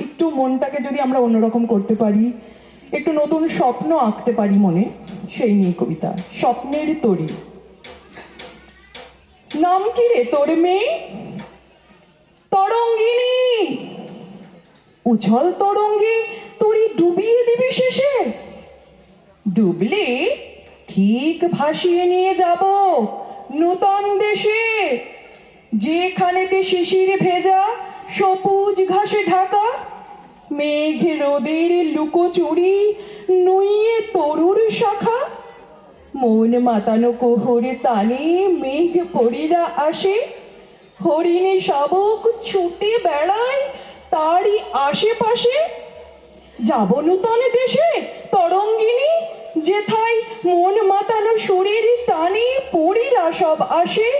একটু মনটাকে যদি আমরা অন্যরকম করতে পারি, একটু নতুন স্বপ্ন আঁকতে পারি মনে, সেই নিয়ে কবিতা। স্বপ্নের তরি। নাম কি রে তোর মেয়ে? তরঙ্গিনী। উজ্জ্বল তরঙ্গে তরি ডুবিয়ে দিবি শেষে। ডুবলে ঠিক ভাসিয়ে নিয়ে যাব নূতন দেশে। যেখানেতে শিশির ভেজা মেঘ রোদের লুকোচুরি নুইয়ে তরুর শাখা। মন মাতানো কোহরে তানে মেঘ পরিরা আসে। হরিণে শাবক ছুটে বেড়ায় তারই আশেপাশে। যাব নূতন দেশে তরঙ্গিনী, যেথায় মন মাতানো শরীর টানে পরিরা সব আসে।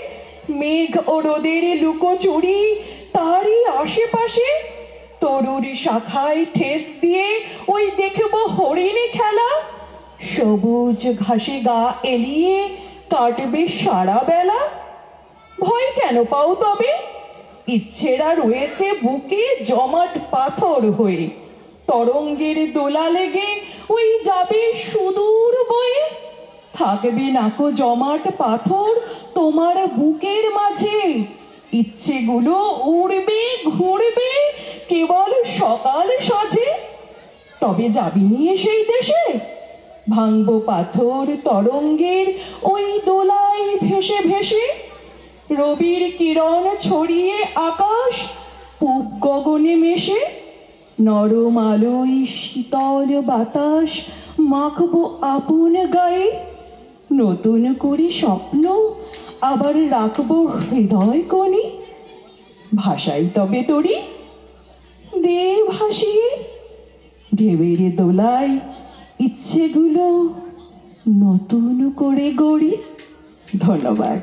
মেঘ ও রোদের লুকোচুরি তারই আশেপাশে। তরুর শাখায় ঠেস দিয়ে ওই দেখব হরিণে খেলা। সবুজ ঘাসে গা এলিয়ে কাটবে সারা বেলা। ভয় কেন পাও তবে? ইচ্ছেরা রয়েছে বুকে জমাট পাথর হয়ে। তরঙ্গের দোলা লেগে ওই যাবে সুদূর বয়ে। থাকবে নাকো জমাট পাথর তোমার বুকের মাঝে। ইচ্ছেগুলো উড়বে, ঘুরবে কেবল সকাল সাজে। তবে যাবি নিয়ে সেই দেশে? ভাঙবো পাথর তরঙ্গের ওই দোলায় ভেসে ভেসে। রবির কিরণ ছড়িয়ে আকাশ পূব গগনে মেশে। নরম আলোয় শীতল বাতাস মাখব আপন গায়ে। নতুন করে স্বপ্ন আবার রাখব হৃদয় কোণে। ভাষাই তবে তরি। দে ভাসিয়ে ঢেবের দোলায় ইচ্ছেগুলো নতুন করে গড়ি। ধন্যবাদ।